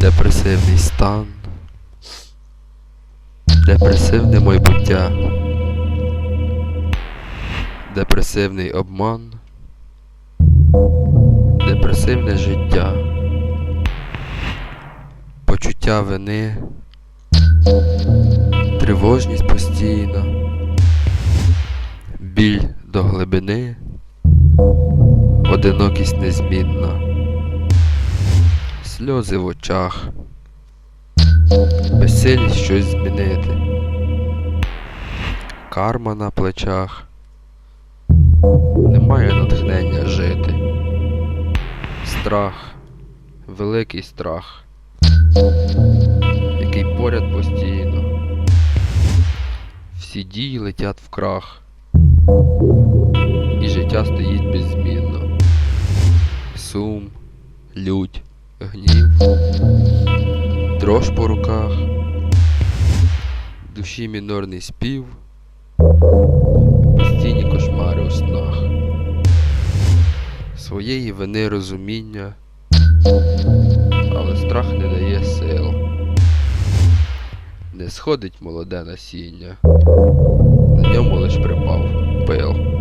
Депресивний стан. Депресивне майбуття. Депресивний обман. Депресивне життя. Почуття вини. Тривожність постійна. Біль до глибини. Одинокість незмінна. Сльози в очах. Безсилість щось змінити. Карма на плечах. Немає натхнення жити. Страх, великий страх, Всі дії летять в крах, і життя стоїть беззмінно. Сум, лють, гнів, дрож по руках, душі мінорний спів, постійні кошмари у снах, своєї вини розуміння, але страх не дає сил. Сходить молоде насіння, на ньому лиш припав пил.